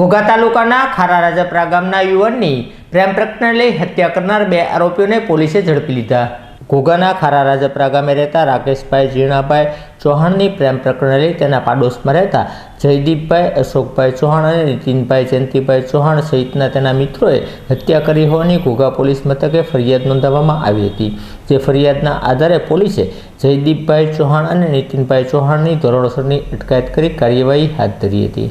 ઘોઘા તાલુકાના ખારા રાજાપરા ગામના યુવાનની પ્રેમ પ્રકરણને લઈ હત્યા કરનાર બે આરોપીઓને પોલીસે ઝડપી લીધા. ઘોઘાના ખારા રાજાપરા ગામે રહેતા રાકેશભાઈ ઝીણાભાઈ ચૌહાણની પ્રેમ પ્રકરણે લઈ તેના પાડોશમાં રહેતા જયદીપભાઈ, અશોકભાઈ ચૌહાણ અને નીતિનભાઈ જયંતિભાઈ ચૌહાણ સહિતના તેના મિત્રોએ હત્યા કરી હોવાની ઘોઘા પોલીસ મથકે ફરિયાદ નોંધાવવામાં આવી હતી, જે ફરિયાદના આધારે પોલીસે જયદીપભાઈ ચૌહાણ અને નીતિનભાઈ ચૌહાણની ધોરણસરની અટકાયત કરી કાર્યવાહી હાથ ધરી હતી.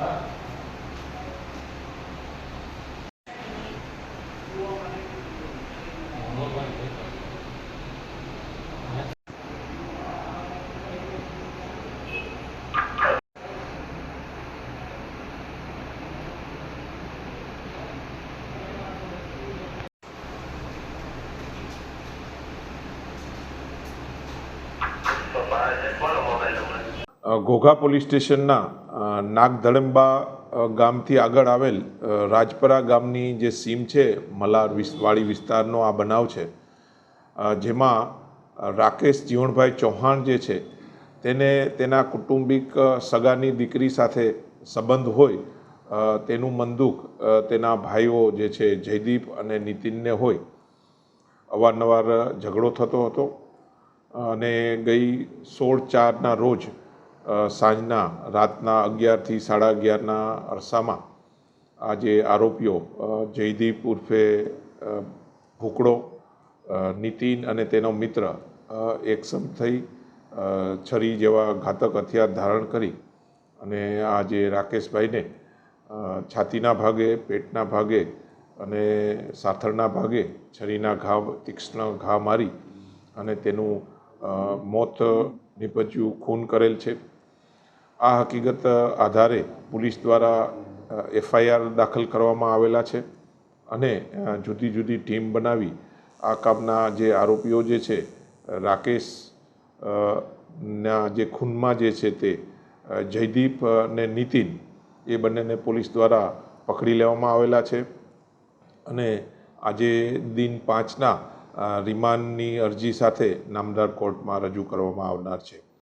Bye-bye. ઘોઘા પોલીસ સ્ટેશનના નાગધડંબા ગામથી આગળ આવેલ રાજપરા ગામની જે સીમ છે, મલાર વાળી વિસ્તારનો આ બનાવ છે. જેમાં રાકેશ જીવણભાઈ ચૌહાણ જે છે, તેને તેના કુટુંબિક સગાની દીકરી સાથે સંબંધ હોય તેનું મંદુક તેના ભાઈઓ જે છે, જયદીપ અને નીતિનને હોય, અવારનવાર ઝઘડો થતો હતો. અને ગઈ સોળ ચારના રોજ સાંજના, રાતના અગિયારથી સાડા અગિયારના અરસામાં આ જે આરોપીઓ જયદીપ ઉર્ફે ભૂકડો નીતિન અને તેનો મિત્ર એકસમ થઈ છરી જેવા ઘાતક હથિયાર ધારણ કરી અને આ જે રાકેશભાઈને છાતીના ભાગે, પેટના ભાગે અને સાથળના ભાગે છરીના ઘા, તીક્ષ્ણ ઘા મારી અને તેનું મોત નીપજ્યું, ખૂન કરેલ છે. આ હકીકત આધારે પોલીસ દ્વારા એફઆઈઆર દાખલ કરવામાં આવેલા છે અને જુદી જુદી ટીમ બનાવી આ કામના જે આરોપીઓ જે છે, રાકેશ ના જે ખૂનમાં જે છે તે જયદીપ અને નીતિન, એ બંનેને પોલીસ દ્વારા પકડી લેવામાં આવેલા છે. અને આજે દિન પાંચના રિમાન્ડની અરજી સાથે નામદાર કોર્ટમાં રજૂ કરવામાં આવનાર છે.